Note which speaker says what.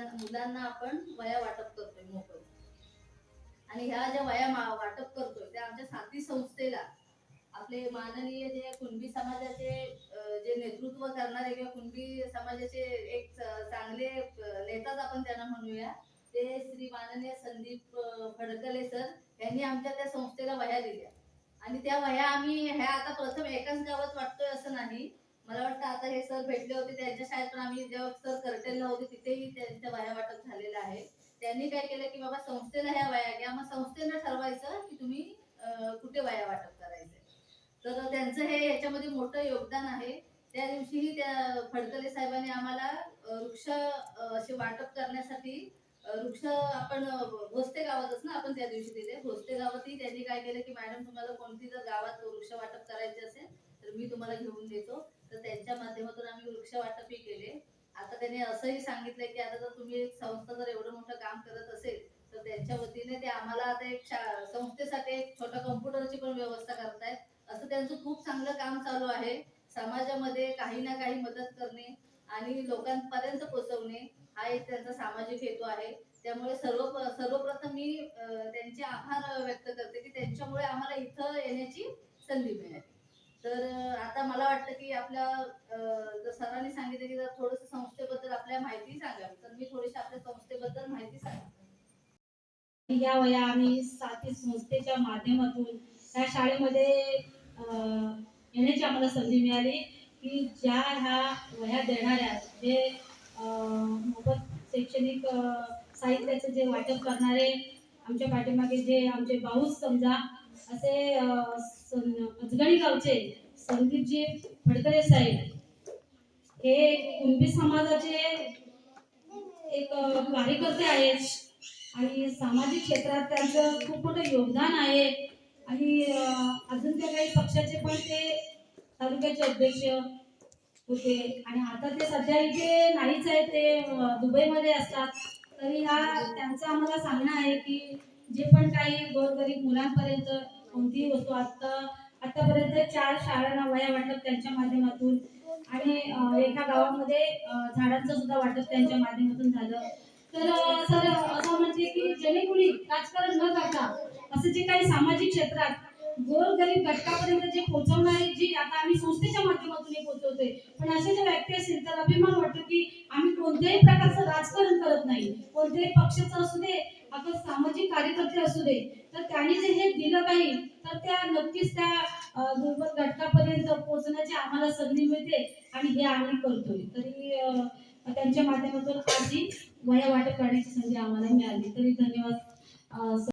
Speaker 1: मुलांना आपण वया वाटप करतोय मोफत आणि ह्या ज्या वया वाटप करतोय त्या आमच्या साथी संस्थेला आपले माननीय जे कुणबी समाजाचे जे नेतृत्व करणारे किंवा कुणबी समाजाचे एक चांगले नेताच आपण त्यांना म्हणूया ते श्री माननीय संदीप फडकले सर यांनी आमच्या त्या संस्थेला वह्या दिल्या. आणि त्या वह्या आम्ही ह्या आता प्रथम एकाच गावात वाटतोय असं नाही मला वाटतं आता हे सर भेटले होते त्यांच्या शाळेत पण आम्ही जेव्हा सर करटेलला होते तिथेही त्यांच्या वाया वाटप झालेलं आहे. त्यांनी काय केलं की बाबा संस्थेला ह्या वया घ्या मग संस्थेनं ठरवायचं की तुम्ही कुठे वया वाटप करायचे तर त्यांचं हे याच्यामध्ये मोठं योगदान आहे. त्या दिवशीही त्या फडकले साहेबांनी आम्हाला वृक्ष असे वाटप करण्यासाठी वृक्ष आपण भोसते गावातच ना आपण त्या दिवशी दिले. भोसते गावातही त्यांनी काय केलं की मॅडम तुम्हाला कोणती जर गावात वृक्ष वाटप करायचे असेल तर मी तुम्हाला घेऊन देतो. तर त्यांच्या माध्यमातून आम्ही वृक्ष वाटपही केले. आता त्यांनी असंही सांगितलंय की आता जर तुम्ही एक संस्था जर एवढं मोठं काम करत असेल तर त्यांच्या वतीने ते आम्हाला आता एक शा- संस्थेसाठी एक छोटा कम्प्युटरची पण व्यवस्था करतायत. असं त्यांचं खूप चांगलं काम चालू आहे. समाजामध्ये काही ना काही मदत करणे आणि लोकांपर्यंत पोहोचवणे हा एक त्यांचा सामाजिक हेतू आहे. त्यामुळे सर्व सर्वप्रथम मी त्यांचे आभार व्यक्त करते की त्यांच्यामुळे आम्हाला इथं येण्याची संधी मिळाली. तर आता मला वाटतं की आपल्या जर सरांनी सांगितलं की जर थोडस संस्थेबद्दल आपल्या माहिती सांगावी तर मी थोडीशी आपल्या संस्थेबद्दल माहिती सांगते.
Speaker 2: या वया आम्ही साथी संस्थेच्या माध्यमातून त्या शाळेमध्ये येण्याची आम्हाला संधी मिळाली की ज्या ह्या वह्या देणाऱ्या जे मोफत शैक्षणिक साहित्याचं जे वाटप करणारे आमच्या पाठीमागे जे आमचे भाऊच समजा असे अजगणी गावचे संदीपजी फडकरे साहेब हे कुणबी समाजाचे एक कार्यकर्ते आहेत आणि सामाजिक क्षेत्रात त्यांचं खूप मोठं योगदान आहे. आणि अजून त्या काही पक्षाचे पण ते तालुक्याचे अध्यक्ष होते. आणि आता ते सध्या इथे नाहीच आहे ते दुबईमध्ये असतात. तरी हा त्यांचं आम्हाला सांगणं आहे की जे पण काही गोरगरीब मुलांपर्यंत कोणतीही वस्तू आता आतापर्यंत चार शाळांना वया वाटप त्यांच्या माध्यमातून आणि एका गावामध्ये झाडांचं सुद्धा वाटप त्यांच्या माध्यमातून झालं. तर सर असं म्हणजे की जेणेकोणी राजकारण न करता असं जे काही सामाजिक क्षेत्रात गोरगरीब घटकापर्यंत जे पोहोचवणारे जी आता आम्ही संस्थेच्या माध्यमातून हे पोहोचवतोय पण असे जे व्यक्ती असतील तर अभिमान वाटतो की आम्ही कोणत्याही प्रकारचं राजकारण करत नाही. कोणत्याही पक्षाचं असू दे आपण सामाजिक कार्यकर्ते असू दे तर त्यांनी जे हे दिलं काही तर त्या नक्कीच त्या दुर्बल घटकापर्यंत पोहोचण्याची आम्हाला संधी मिळते आणि हे आम्ही करतोय. तरी त्यांच्या माध्यमातून आज वया वाटप करण्याची संधी आम्हाला मिळाली. तरी धन्यवाद.